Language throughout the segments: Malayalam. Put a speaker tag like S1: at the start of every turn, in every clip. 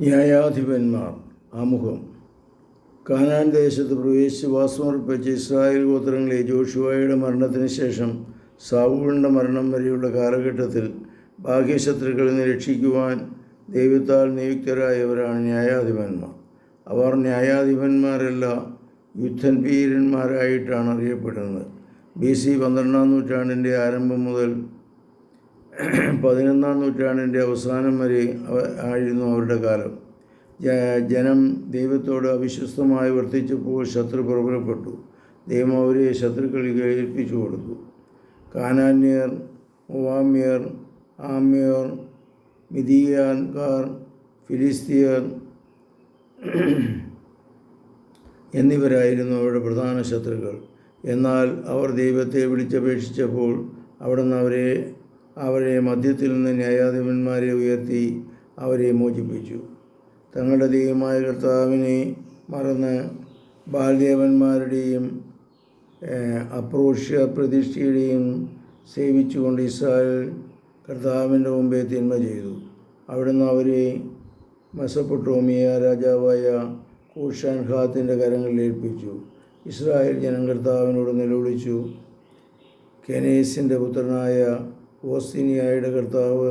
S1: ന്യായാധിപന്മാർ ആമുഖം. കാനാൻ ദേശത്ത് പ്രവേശിച്ച് വാസമർപ്പിച്ച ഇസ്രായേൽ ഗോത്രങ്ങളെ ജോഷുവായുടെ മരണത്തിന് ശേഷം സാവൂളിന്റെ മരണം വരെയുള്ള കാലഘട്ടത്തിൽ ബാഹ്യശത്രുക്കളിൽ നിന്ന് രക്ഷിക്കുവാൻ ദൈവത്താൽ നിയുക്തരായവരാണ് ന്യായാധിപന്മാർ. അവർ ന്യായാധിപന്മാരല്ല യുദ്ധൻപീരന്മാരായിട്ടാണ് അറിയപ്പെടുന്നത്. ബി സി പന്ത്രണ്ടാം നൂറ്റാണ്ടിന്റെ ആരംഭം മുതൽ പതിനൊന്നാം നൂറ്റാണ്ടിന്റെ അവസാനം വരെ ആയിരുന്നു അവരുടെ കാലം. ജനം ദൈവത്തോട് അവിശ്വസ്തമായി വർത്തിച്ചപ്പോൾ ശത്രു പ്രബലപ്പെട്ടു. ദൈവം അവരെ ശത്രുക്കളിൽ ഏൽപ്പിച്ചു കൊടുത്തു. കാനാന്യർ ഒവാമിയർ ആമ്യർ മിതിയാൻകാർ ഫിലിസ്തീയർ എന്നിവരായിരുന്നു അവരുടെ പ്രധാന ശത്രുക്കൾ. എന്നാൽ അവർ ദൈവത്തെ വിളിച്ചപേക്ഷിച്ചപ്പോൾ അവിടുന്ന് അവരെ അവരെ മധ്യത്തിൽ നിന്ന് ന്യായാധിപന്മാരെ ഉയർത്തി അവരെ മോചിപ്പിച്ചു. തങ്ങളുടെ ദൈവമായ കർത്താവിനെ മറന്ന് ബാലദേവന്മാരുടെയും അപ്രോഷ്യ പ്രതിഷ്ഠയുടെയും സേവിച്ചുകൊണ്ട് ഇസ്രായേൽ കർത്താവിന്റെ മുമ്പേ തിന്മ ചെയ്തു. അവിടുന്ന് അവരെ മെസപ്പൊട്ടോമിയ രാജാവായ കൂഷാൻ ഖാത്തിന്റെ കരങ്ങളിൽ ഏൽപ്പിച്ചു. ഇസ്രായേൽ ജനം കർത്താവിനോട് നിലവിളിച്ചു. കെനേസിന്റെ പുത്രനായ ഓസ്തിനിയായുടെ കർത്താവ്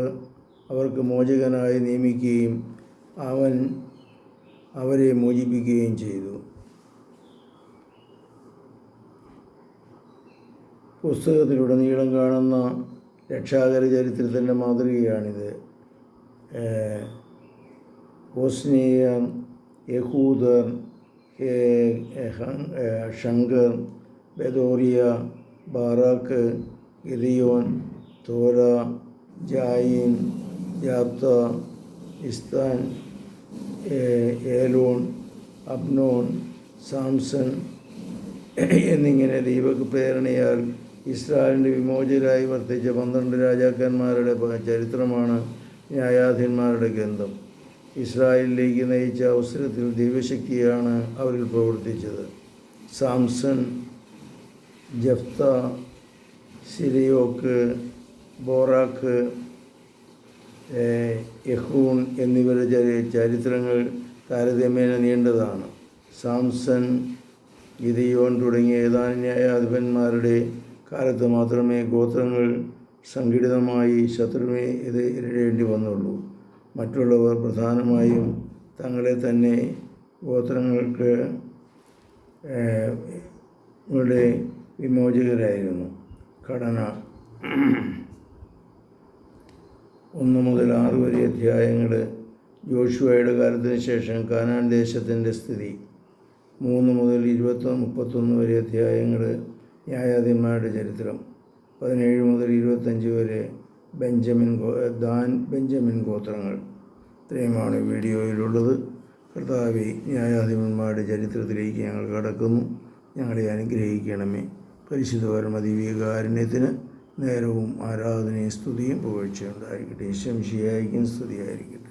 S1: അവർക്ക് മോചകനായി നിയമിക്കുകയും അവൻ അവരെ മോചിപ്പിക്കുകയും ചെയ്തു. പുസ്തകത്തിലുടനീളം കാണുന്ന രക്ഷാകര ചരിത്രത്തിന്റെ മാതൃകയാണിത്. ഓസ്നിയ യഹൂദർ ഷങ്കർ ബെദോറിയ ബാറാക്ക് ഗിരിയോൻ തോര ജായിൻ ജാപ്ത ഇസ്താൻ ഏലോൺ അബ്നോൺ സാംസൺ എന്നിങ്ങനെ ദൈവപ്രേരണയാൽ ഇസ്രായേലിന്റെ വിമോചകരായി വർത്തിച്ച പന്ത്രണ്ട് രാജാക്കന്മാരുടെ ചരിത്രമാണ് ന്യായാധീന്മാരുടെ ഗ്രന്ഥം. ഇസ്രായേലിലേക്ക് നയിച്ച അവസരത്തിൽ ദൈവശക്തിയാണ് അവരിൽ പ്രവർത്തിച്ചത്. സാംസൺ ജഫ്ത സിരിയോക്ക് ബോറാക്ക് യഹൂൺ എന്നിവരുടെ ചരി- ചരിത്രങ്ങൾ താരതമ്യേന നീണ്ടതാണ്. സാംസൺ ഗിദിയോൻ തുടങ്ങിയ ഏതാനും ന്യായാധിപന്മാരുടെ കാലത്ത് മാത്രമേ ഗോത്രങ്ങൾ സംഘടിതമായി ശത്രുവിനെ എതിരിടേണ്ടി വന്നുള്ളൂ. മറ്റുള്ളവർ പ്രധാനമായും തങ്ങളെ തന്നെ ഗോത്രങ്ങൾക്ക് വിമോചകരായിരുന്നു. ഘടന ഒന്ന് മുതൽ ആറ് വരെ അധ്യായങ്ങൾ ജോഷുവയുടെ കാലത്തിന് ശേഷം കാനാൻ ദേശത്തിന്റെ സ്ഥിതി. മൂന്ന് മുതൽ ഇരുപത്തൊന്ന് മുപ്പത്തൊന്ന് വരെ അധ്യായങ്ങൾ ന്യായാധിപന്മാരുടെ ചരിത്രം. പതിനേഴ് മുതൽ ഇരുപത്തഞ്ച് വരെ ബെഞ്ചമിൻ ദാൻ ബെഞ്ചമിൻ ഗോത്രങ്ങൾ. ഇത്രയുമാണ് വീഡിയോയിലുള്ളത്. കർത്താവി ന്യായാധിപന്മാരുടെ ചരിത്രത്തിലേക്ക് ഞങ്ങൾ കടക്കുന്നു. ഞങ്ങളെ അനുഗ്രഹിക്കണമേ. പരിശുദ്ധ പരമദിവ്യകാരുണ്യത്തിന് നേരവും ആരാധനയും സ്തുതിയും പുകഴ്ചയുണ്ടായിരിക്കട്ടെ ശംശിയായിരിക്കും സ്തുതിയായിരിക്കട്ടെ.